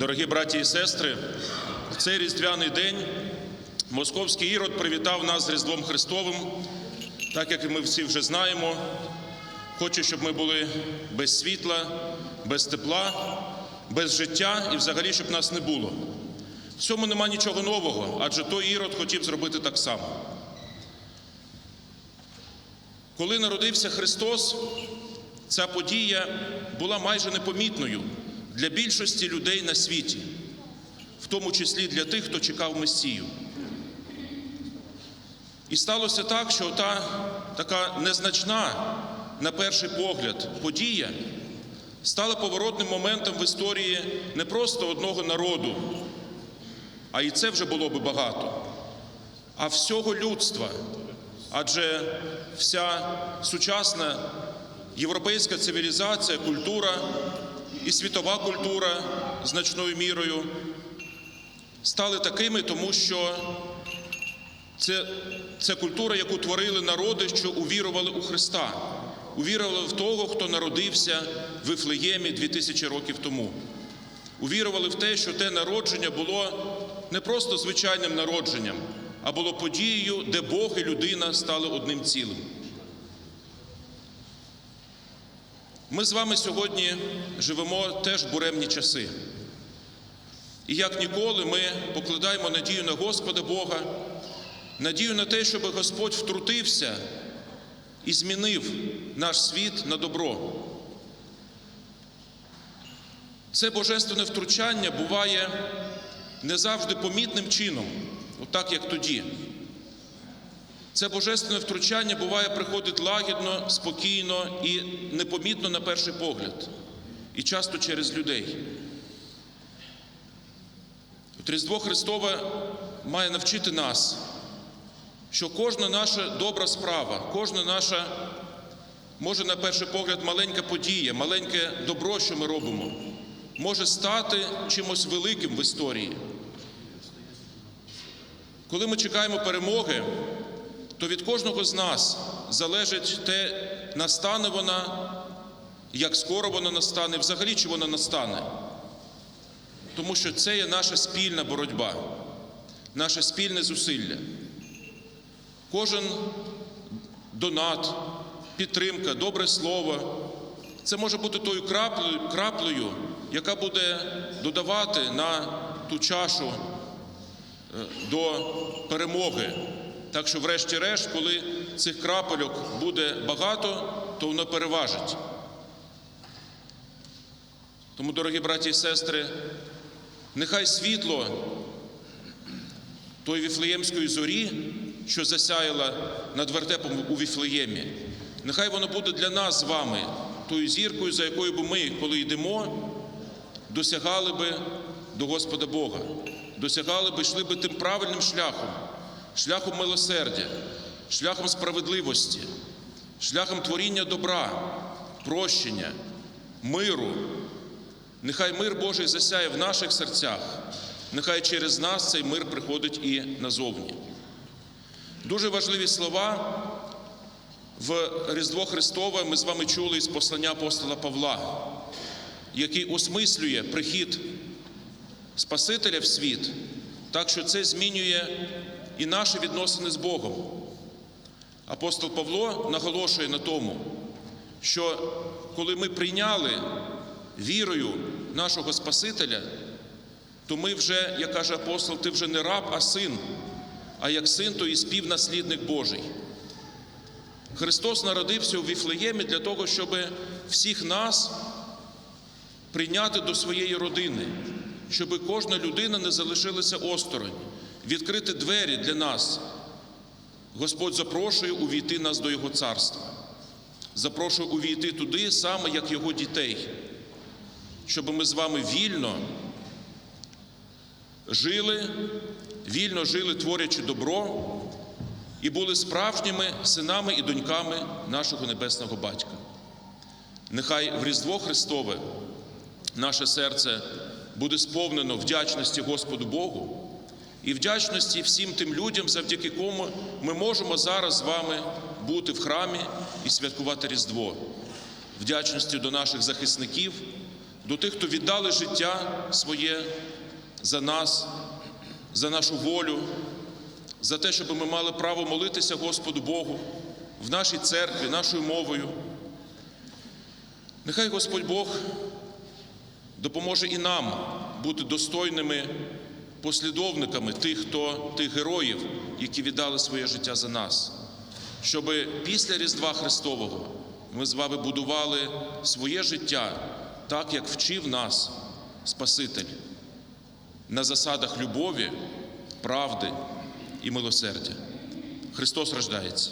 Дорогі браті і сестри, в цей різдвяний день московський ірод привітав нас з Різдвом Христовим, так як ми всі вже знаємо. Хоче, щоб ми були без світла, без тепла, без життя і взагалі, щоб нас не було. В цьому нема нічого нового, адже той ірод хотів зробити так само. Коли народився Христос, ця подія була майже непомітною для більшості людей на світі, в тому числі для тих, хто чекав Месію. І сталося так, що та така незначна, на перший погляд, подія стала поворотним моментом в історії не просто одного народу, а і це вже було би багато, а всього людства. Адже вся сучасна європейська цивілізація, культура і світова культура значною мірою стали такими, тому що це, це культура, яку творили народи, що увірували у Христа, увірували в того, хто народився в Вифлеємі 2000 років тому. Увірували в те, що те народження було не просто звичайним народженням, а було подією, де Бог і людина стали одним цілим. Ми з вами сьогодні живемо теж буремні часи. І як ніколи ми покладаємо надію на Господа Бога, надію на те, щоб Господь втрутився і змінив наш світ на добро. Це божественне втручання буває не завжди помітним чином, отак як тоді. Це божественне втручання буває приходить лагідно, спокійно і непомітно на перший погляд, і часто через людей. Різдво Христове має навчити нас, що кожна наша добра справа, кожна наша, може на перший погляд, маленька подія, маленьке добро, що ми робимо, може стати чимось великим в історії. Коли ми чекаємо перемоги, то від кожного з нас залежить те, настане вона, як скоро вона настане, взагалі чи вона настане. Тому що це є наша спільна боротьба, наше спільне зусилля. Кожен донат, підтримка, добре слово це може бути тою краплею, яка буде додавати на ту чашу е, до перемоги. Так що, врешті-решт, коли цих крапельок буде багато, то воно переважить. Тому, дорогі браті і сестри, нехай світло тої віфлеємської зорі, що засяяла над вертепом у Віфлеємі, нехай воно буде для нас з вами тою зіркою, за якою би ми, коли йдемо, досягали би до Господа Бога, досягали би, йшли би тим правильним шляхом, шляхом милосердя, шляхом справедливості, шляхом творіння добра, прощення, миру. Нехай мир Божий засяє в наших серцях, нехай через нас цей мир приходить і назовні. Дуже важливі слова в Різдво Христове ми з вами чули із послання апостола Павла, який осмислює прихід Спасителя в світ, так що це змінює і наші відносини з Богом. Апостол Павло наголошує на тому, що коли ми прийняли вірою нашого Спасителя, то ми вже, як каже апостол, ти вже не раб, а син, а як син, то і співнаслідник Божий. Христос народився у Віфлеємі для того, щоб всіх нас прийняти до своєї родини, щоб кожна людина не залишилася осторонь, відкрити двері для нас. Господь запрошує увійти нас до Його царства, запрошує увійти туди саме як Його дітей, щоб ми з вами вільно жили, вільно жили, творячи добро, і були справжніми синами і доньками нашого Небесного Батька. Нехай в Різдво Христове наше серце буде сповнено вдячності Господу Богу і вдячності всім тим людям, завдяки кому ми можемо зараз з вами бути в храмі і святкувати Різдво, вдячності до наших захисників, до тих, хто віддали життя своє за нас, за нашу волю, за те, щоб ми мали право молитися Господу Богу в нашій церкві, нашою мовою. Нехай Господь Бог допоможе і нам бути достойними послідовниками тих, хто, тих героїв, які віддали своє життя за нас, щоб після Різдва Христового ми з вами будували своє життя так, як вчив нас Спаситель, на засадах любові, правди і милосердя. Христос рождається.